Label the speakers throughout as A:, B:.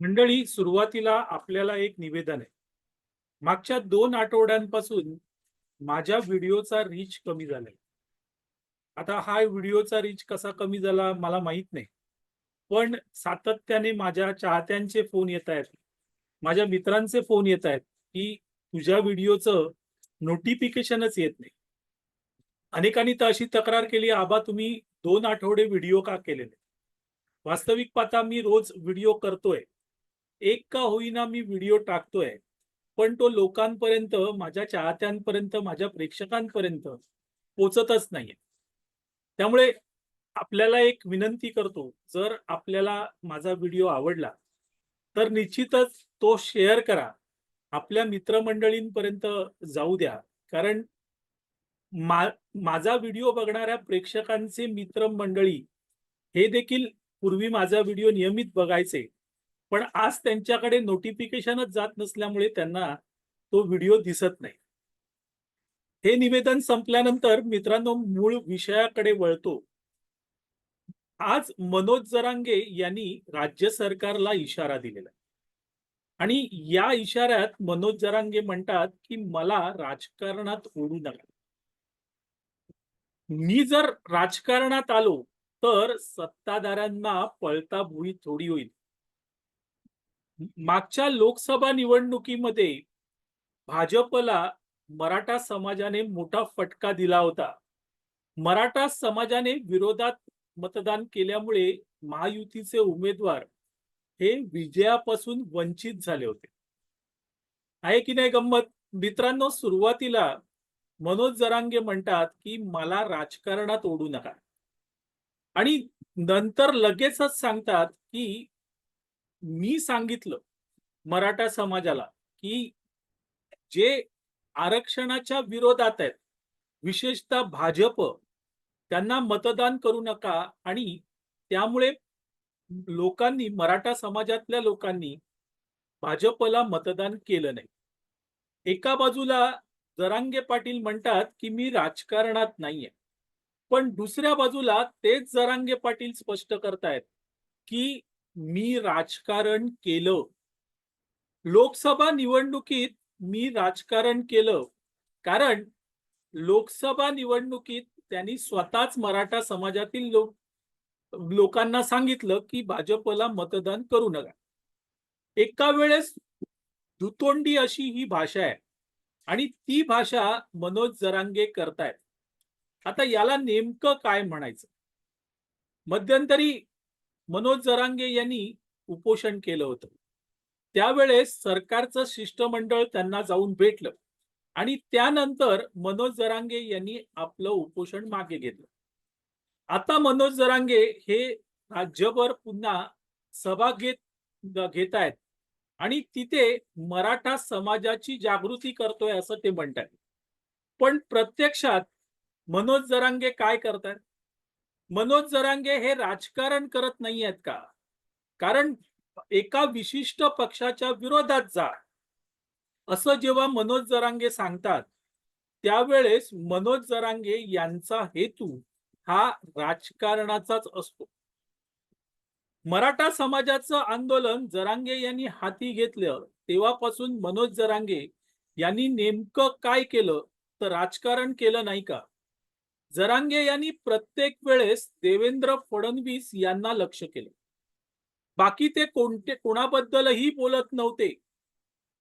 A: मंडळी सुरुवातीला आपल्याला एक निवेदन आहे. मागच्या दोन आठवड्यांपासून माझ्या व्हिडिओचा रीच कमी झालाय. आता हा व्हिडिओचा रीच कसा कमी झाला मला माहीत नाही. पण सातत्याने माझ्या चाहत्यांचे फोन येत आहेत. माझ्या मित्रांचे फोन येत आहेत की तुझ्या व्हिडिओचं नोटिफिकेशनच येत नाही. अनेकांनी तर अशी तक्रार केली आबा तुम्ही दोन आठवडे व्हिडिओ का केलेले? वास्तविक पाहता मी रोज व्हिडिओ करतोय. एक का होईना मी व्हिडिओ टाकतोय पण तो लोकांपर्यंत माझ्या चाहत्यांपर्यंत माझ्या प्रेक्षकांपर्यंत पोचतच नाहीये. त्यामुळे आपल्याला एक विनंती करतो जर आपल्याला माझा व्हिडिओ आवडला तर निश्चितच तो शेअर करा. आपल्या मित्रमंडळींपर्यंत जाऊ द्या. कारण मा माझा व्हिडिओ बघणाऱ्या प्रेक्षकांचे मित्रमंडळी हे देखील पूर्वी माझा व्हिडिओ नियमित बघायचे. पण आज त्यांच्याकडे नोटिफिकेशनच जात नसल्यामुळे त्यांना तो व्हिडिओ दिसत नाही. हे निवेदन संपल्यानंतर मित्रांनो मूळ विषयाकडे वळतो. आज मनोज जरांगे यांनी राज्य सरकारला इशारा दिलेला आणि या इशाऱ्यात मनोज जरांगे म्हणतात की मला राजकारणात ओढू नका. मी जर राजकारणात आलो तर सत्ताधाऱ्यांना पळता भुई थोडी होईल. मागच्या लोकसभा निवडणुकीमध्ये भाजपला मराठा समाजाने मोठा फटका दिला होता. मराठा समाजाने विरोधात मतदान केल्यामुळे महायुतीचे उमेदवार हे विजयापासून वंचित झाले होते. आहे की नाही गंमत? मित्रांनो सुरुवातीला मनोज जरांगे म्हणतात की मला राजकारणात ओढू नका. आणि नंतर लगेचच सांगतात की मी सांगितलं मराठा समाजाला की जे आरक्षणाच्या विरोधात आहेत विशेषतः भाजप त्यांना मतदान करू नका आणि त्यामुळे लोकांनी मराठा समाजातल्या लोकांनी भाजपला मतदान केलं नाही. एका बाजूला जरांगे पाटील म्हणतात की मी राजकारणात नाहीये पण दुसऱ्या बाजूला तेच जरांगे पाटील स्पष्ट करतायत की मी राजकारण केलं. लोकसभा निवडणुकीत मी राजकारण केलं. कारण लोकसभा निवडणुकीत त्यांनी स्वतःच मराठा समाजातील लोक लोकांना सांगितलं की भाजपला मतदान करू नका. एका वेळेस दुतोंडी अशी ही भाषा आहे. आणि ती भाषा मनोज जरांगे करतायत. आता याला नेमकं काय म्हणायचं? मध्यंतरी मनोज जरांगे यांनी उपोषण केलं होतं. त्यावेळेस सरकारचं शिष्टमंडळ त्यांना जाऊन भेटलं आणि त्यानंतर मनोज जरांगे यांनी आपलं उपोषण मागे घेतलं. आता मनोज जरांगे हे राज्यभर पुन्हा सभा घेत घेत आहेत आणि तिथे मराठा समाजाची जागृती करतोय असं ते म्हणतात. पण प्रत्यक्षात मनोज जरांगे काय करतात? मनोज जरांगे हे राजकारण करत नाही आहेत का? कारण एका विशिष्ट पक्षाच्या विरोधात जा. असं जेव्हा मनोज जरांगे सांगतात त्यावेळेस मनोज जरांगे यांचा हेतू हा राजकारणाचाच असतो. मराठा समाजाचं आंदोलन जरांगे यांनी हाती घेतलं तेव्हापासून मनोज जरांगे यांनी नेमकं काय केलं तर राजकारण केलं नाही का? जरांगे यांनी प्रत्येक वेळेस देवेंद्र फडणवीस यांना लक्ष केले. बाकी ते कोणते कोणाबद्दलही बोलत नव्हते.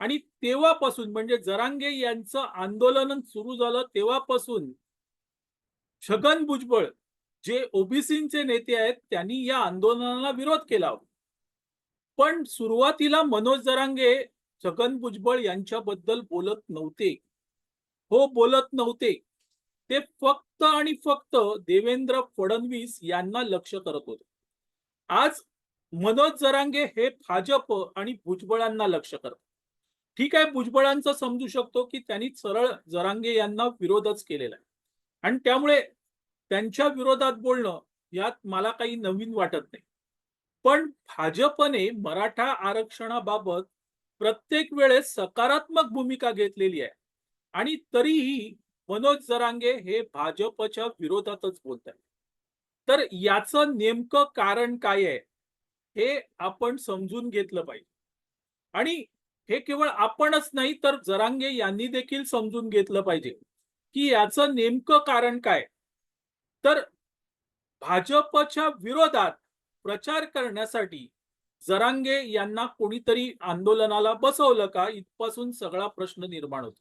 A: आणि तेव्हापासून म्हणजे जरांगे यांचं आंदोलन सुरू झालं तेव्हापासून छगन भुजबळ जे ओबीसीचे नेते आहेत त्यांनी या आंदोलनाला विरोध केला पण सुरुवातीला मनोज जरांगे छगन भुजबळ यांच्याबद्दल बोलत नव्हते. हो बोलत नव्हते. ते फक्त आणि फक्त देवेंद्र फडणवीस यांना लक्ष करत होते. आज मनोज जरांगे हे भाजप आणि भुजबळांना लक्ष करतात. ठीक आहे भुजबळांचं समजू शकतो की त्यांनी सरळ जरांगे यांना विरोधच केलेला आहे. आणि त्यामुळे त्यांच्या विरोधात बोलणं यात मला काही नवीन वाटत नाही. पण भाजपने मराठा आरक्षणाबाबत प्रत्येक वेळेस सकारात्मक भूमिका घेतलेली आहे. आणि तरीही मनोज जरांगे हे भाजपच्या विरोधातच बोलत आहेत. तर याचं नेमकं कारण काय आहे हे आपण समजून घेतलं पाहिजे. आणि हे केवळ आपणच नाही तर जरांगे यांनी देखील समजून घेतलं पाहिजे की याचं नेमकं कारण काय. तर भाजपच्या विरोधात प्रचार करण्यासाठी जरांगे यांना कोणीतरी आंदोलनाला बसवलं का? इथपासून सगळा प्रश्न निर्माण होतो.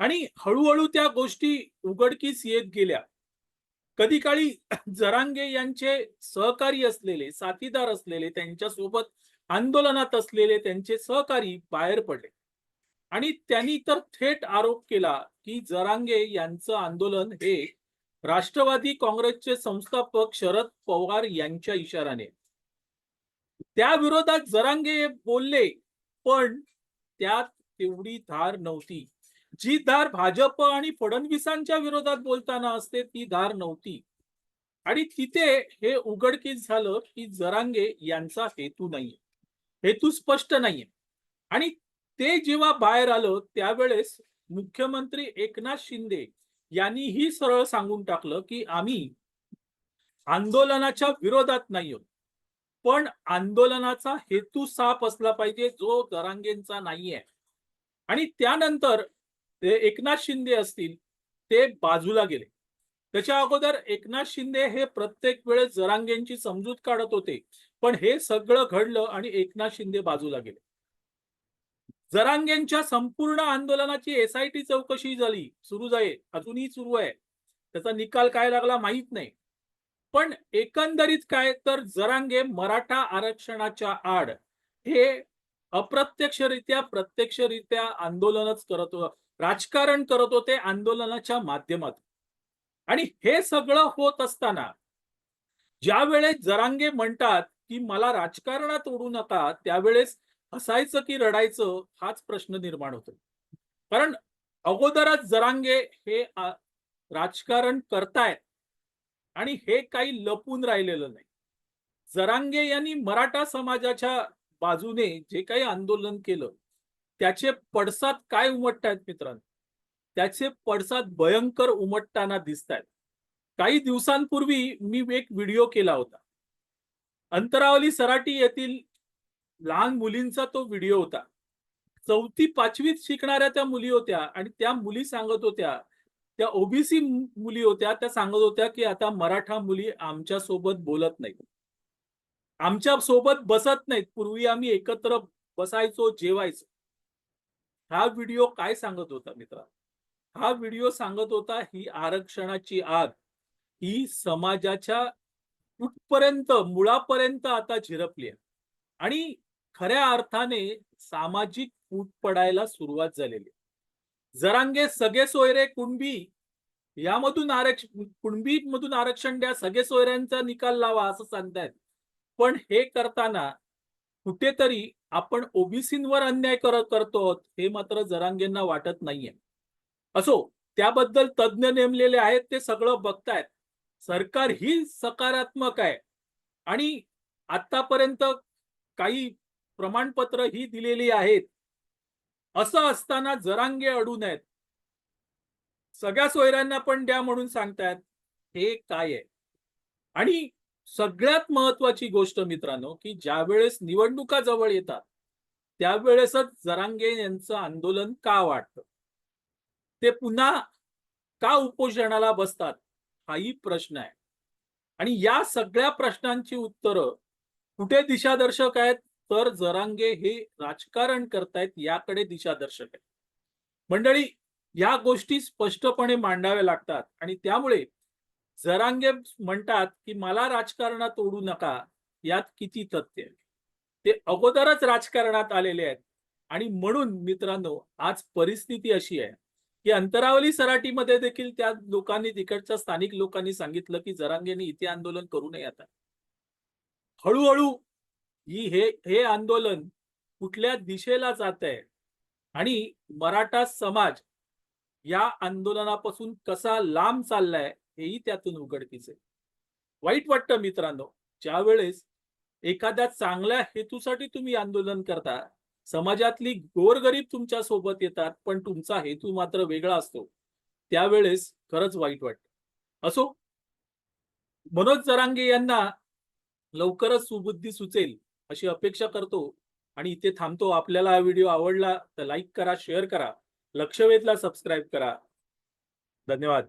A: आणि हळूहळू त्या गोष्टी उघडकीस येत गेल्या. कधी काळी जरांगे यांचे सहकारी असलेले साथीदार असलेले त्यांच्यासोबत आंदोलनात असलेले त्यांचे सहकारी बाहेर पडले. आणि त्यांनी तर थेट आरोप केला की जरांगे यांचं आंदोलन हे राष्ट्रवादी काँग्रेसचे संस्थापक शरद पवार यांच्या इशाराने. त्या विरोधात जरांगे बोलले पण त्यात तेवढी धार नव्हती. जी धार भाजप आणि फडणवीसांच्या विरोधात बोलताना असते ती धार नव्हती. आणि तिथे हे उघडकीस झालं की जरांगे यांचा हेतू नाहीये. हेतू स्पष्ट नाहीये. आणि ते जेव्हा बाहेर आलं त्यावेळेस मुख्यमंत्री एकनाथ शिंदे यांनी ही सरळ सांगून टाकलं की आम्ही आंदोलनाच्या विरोधात नाही आहोत. पण आंदोलनाचा हेतू साफ असला पाहिजे जो जरांगेंचा नाहीये. आणि त्यानंतर ते एकनाथ शिंदे असतील ते बाजूला गेले. त्याच्या अगोदर एकनाथ शिंदे हे प्रत्येक वेळेस जरांगेंची समजूत काढत होते पण हे सगळं घडलं आणि एकनाथ शिंदे बाजूला गेले. जरांगेंच्या संपूर्ण आंदोलनाची एसआयटी चौकशी झाली सुरू जाईल अजूनही सुरू आहे. त्याचा निकाल काय लागला माहीत नाही. पण एकंदरीत काय तर जरांगे मराठा आरक्षणाच्या आड हे अप्रत्यक्षरित्या प्रत्यक्षरित्या आंदोलनच करत हो- राजकारण करत होते आंदोलनाच्या माध्यमातून. आणि हे सगळं होत असताना ज्या वेळेस जरांगे म्हणतात की मला राजकारणात ओढू नका त्यावेळेस हसायचं की रडायचं हाच प्रश्न निर्माण होतो. कारण अगोदरच जरांगे हे राजकारण करतायत आणि हे काही लपून राहिलेलं नाही. जरांगे यांनी मराठा समाजाच्या बाजूने जे काही आंदोलन केलं त्याचे पडसाद काय उमटतायत मित्रांनो? त्याचे पडसाद भयंकर उमटताना दिसत आहेत काही दिवसांपूर्वी मी एक व्हिडिओ केला होता. अंतरावली सराटी येथील लहान मुलींचा तो व्हिडिओ होता. चौथी पाचवीत शिकणाऱ्या त्या मुली होत्या आणि त्या मुली सांगत होत्या त्या ओबीसी मुली होत्या त्या सांगत होत्या की आता मराठा मुली आमच्यासोबत बोलत नाहीत. आमच्यासोबत बसत नाहीत. पूर्वी आम्ही एकत्र बसायचो जेवायचो. हा व्हिडिओ काय सांगत होता मित्रा हा व्हिडिओ सांगत होता ही आरक्षणाची आग ही समाजाच्या कुठपर्यंत मुळापर्यंत आता झिरपली आहे. आणि खऱ्या अर्थाने सामाजिक फूट पडायला सुरुवात झालेली जरांगे सगळे सोयरे कुणबी यामधून आरक्षण कुणबी मधून आरक्षण द्या सगळे सोयऱ्यांचा निकाल लावा असं सांगतायत. पण हे करताना कुठेतरी आपण ओबीसींवर अन्याय कर करतो हे मात्र जरांगेंना वाटत नाहीये. असो त्याबद्दल तज्ज्ञ नेमलेले आहेत ते सगळं बघतायत. सरकार ही सकारात्मक आहे. आणि आतापर्यंत काही प्रमाणपत्र ही दिलेली आहेत. असं असताना जरांगे अडून आहेत सगळ्या सोयऱ्यांना पण द्या म्हणून सांगतायत. हे काय आहे? आणि सगळ्यात महत्वाची गोष्ट मित्रांनो की ज्या वेळेस निवडणुका जवळ येतात त्यावेळेसच जरांगे यांचं आंदोलन का वाटतं ते पुन्हा का उपोषणाला बसतात हाही प्रश्न आहे. आणि या सगळ्या प्रश्नांची उत्तरं कुठे दिशादर्शक आहेत तर जरांगे हे राजकारण करतायत याकडे दिशादर्शक आहे मंडळी या गोष्टी स्पष्टपणे मांडाव्या लागतात आणि त्यामुळे जरांगे म्हणतात की मला राजकारणात ओढू नका. यात किती तथ्य आहे? ते अगोदरच राजकारणात आलेले आहेत. आणि म्हणून मित्रांनो आज परिस्थिती अशी आहे की अंतरावली सराटीमध्ये देखील त्या लोकांनी तिकडच्या स्थानिक लोकांनी सांगितलं की जरांगेने इथे आंदोलन करू नये आता. हळूहळू ही हे हे आंदोलन कुठल्या दिशेला जात आहे? आणि मराठा समाज या आंदोलनापासून कसा लांब चाललाय? हेही त्यातून उघडकीच. आहे वाईट वाटतं मित्रांनो ज्या वेळेस एखाद्या चांगल्या हेतूसाठी तुम्ही आंदोलन करता समाजातली गोरगरीब तुमच्यासोबत येतात पण तुमचा हेतू मात्र वेगळा असतो त्यावेळेस खरंच वाईट वाटत. असो मनोज जरांगे यांना लवकरच सुबुद्धी सुचेल अशी अपेक्षा करतो आणि इथे थांबतो. आपल्याला हा व्हिडिओ आवडला तर लाईक करा शेअर करा लक्षवेधला सबस्क्राईब करा. धन्यवाद.